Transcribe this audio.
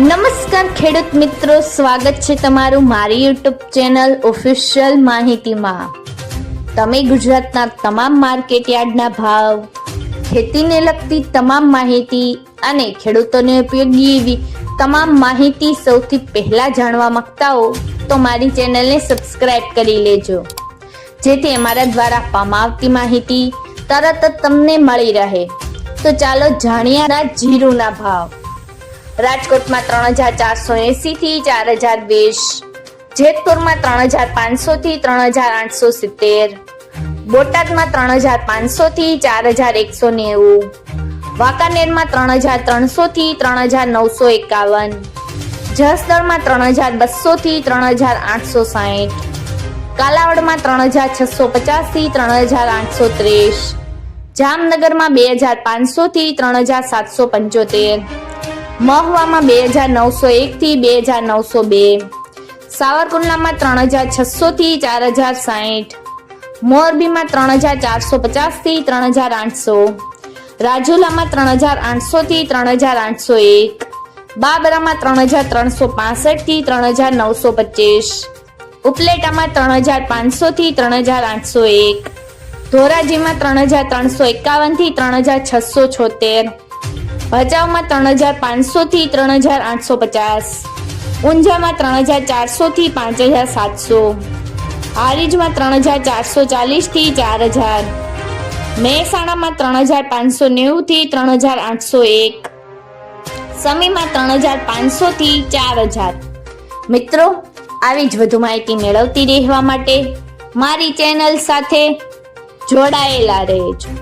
નમસ્કાર ખેડૂત મિત્રો, સ્વાગત છે તમારું મારી યુટ્યુબ ચેનલ ઓફિશિયલ માહિતીમાં. તમે ગુજરાતના તમામ માર્કેટ યાર્ડના ભાવ, ખેતીને લગતી તમામ માહિતી અને ખેડૂતોને ઉપયોગી એવી તમામ માહિતી સૌથી પહેલા જાણવા માંગતા હો, તો મારી ચેનલને સબસ્ક્રાઇબ કરી લેજો. જેથી અમારા દ્વારા પમાવતી માહિતી તરત જ તમને મળી રહે. તો ચાલો જાણીએ જીરુના ભાવ. રાજકોટમાં ત્રણ હજાર ચારસો એસી થી ચાર હજાર વીસ જેતપુરમાં ત્રણ હજાર પાંચસો થી ત્રણ હજાર આઠસો સિત્તેર બોટાદમાં ત્રણ હજાર પાંચસો થી ચાર હજાર એકસો નેવું વાંકાનેરમાં ત્રણ હજાર ત્રણસો થી ત્રણ હજાર નવસો એકાવન જસદણમાં ત્રણ હજાર બસો થી ત્રણ હજાર આઠસો સાહીઠ કાલાવડમાં ત્રણ હજાર છસો પચાસથી ત્રણ હજાર આઠસો ત્રીસ જામનગરમાં બે હજાર પાંચસો થી ત્રણ હજાર સાતસો પંચોતેર મહવામાં બે હજાર નવસો એક થી બે હજાર નવસો બે સાવરકુંડલામાં ત્રણ હજાર છસો થી ચાર હજાર સાહીઠ મોરબીમાં ત્રણ હજાર ચારસો પચાસથી ત્રણ હજાર આઠસો રાજુલામાં ત્રણ હજાર આઠસો થી ત્રણ હજાર આઠસો એક બાબરામાં ત્રણ હજાર ત્રણસો પાસઠથી ત્રણ હજાર નવસો પચીસ ઉપલેટામાં ત્રણ હજાર પાંચસો થી ત્રણ હજાર આઠસો એક ધોરાજીમાં ત્રણ હજાર ત્રણસો એકાવનથી ત્રણ હજાર છસો છોતેર ભચાઉમાં ત્રણ હજાર પાંચસો થી ત્રણ હજાર આઠસો પચાસ ઊંઝામાં ત્રણ હજાર ચારસો થી પાંચ હજાર સાતસો. હારીજમાં ત્રણ હજાર ચારસો ચાલીસથી ચાર હજાર. મહેસાણામાં ત્રણ હજાર પાંચસો નેવું થી ત્રણ હજાર આઠસો એક સમીમાં ત્રણ હજાર પાંચસો થી ચાર હજાર. મિત્રો, આવી જ વધુ માહિતી મેળવતી રહેવા માટે મારી ચેનલ સાથે જોડાયેલા રહેજો.